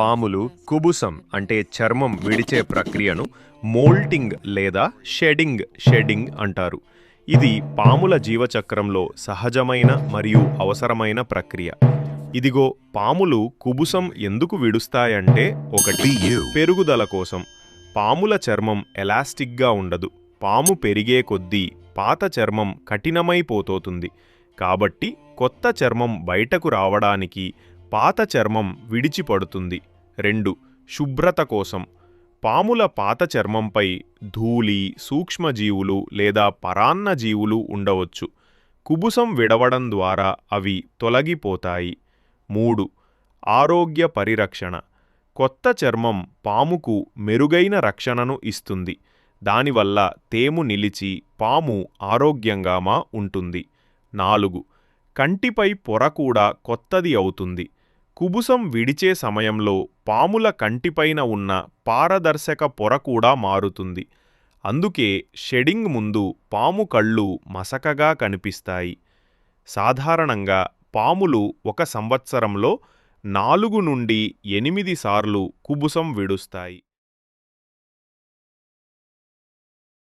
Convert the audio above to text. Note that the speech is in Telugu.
పాములు కుబుసం అంటే చర్మం విడిచే ప్రక్రియను మోల్టింగ్ లేదా షెడింగ్ షెడింగ్ అంటారు. ఇది పాముల జీవచక్రంలో సహజమైన మరియు అవసరమైన ప్రక్రియ. ఇదిగో పాములు కుబుసం ఎందుకు విడుస్తాయంటే ఒకటి పెరుగుదల కోసం. పాముల చర్మం ఎలాస్టిక్గా ఉండదు. పాము పెరిగే కొద్దీ పాత చర్మం కఠినమైపోతోతుంది కాబట్టి కొత్త చర్మం బయటకు రావడానికి పాత చర్మం విడిచిపడుతుంది. రెండు శుభ్రత కోసం. పాముల పాత చర్మంపై ధూళి సూక్ష్మజీవులు లేదా పరాన్నజీవులు ఉండవచ్చు. కుబుసం విడవడం ద్వారా అవి తొలగిపోతాయి. మూడు ఆరోగ్య పరిరక్షణ. కొత్త చర్మం పాముకు మెరుగైన రక్షణను ఇస్తుంది. దానివల్ల తేము నిలిచి పాము ఆరోగ్యంగామా ఉంటుంది. నాలుగు కంటిపై పొర కూడా కొత్తది అవుతుంది. కుబుసం విడిచే సమయంలో పాముల కంటిపైన ఉన్న పారదర్శక పొర కూడా మారుతుంది. అందుకే షెడింగ్ ముందు పాము కళ్ళు మసకగా కనిపిస్తాయి. సాధారణంగా పాములు ఒక సంవత్సరంలో నాలుగు నుండి ఎనిమిది సార్లు కుబుసం విడుస్తాయి.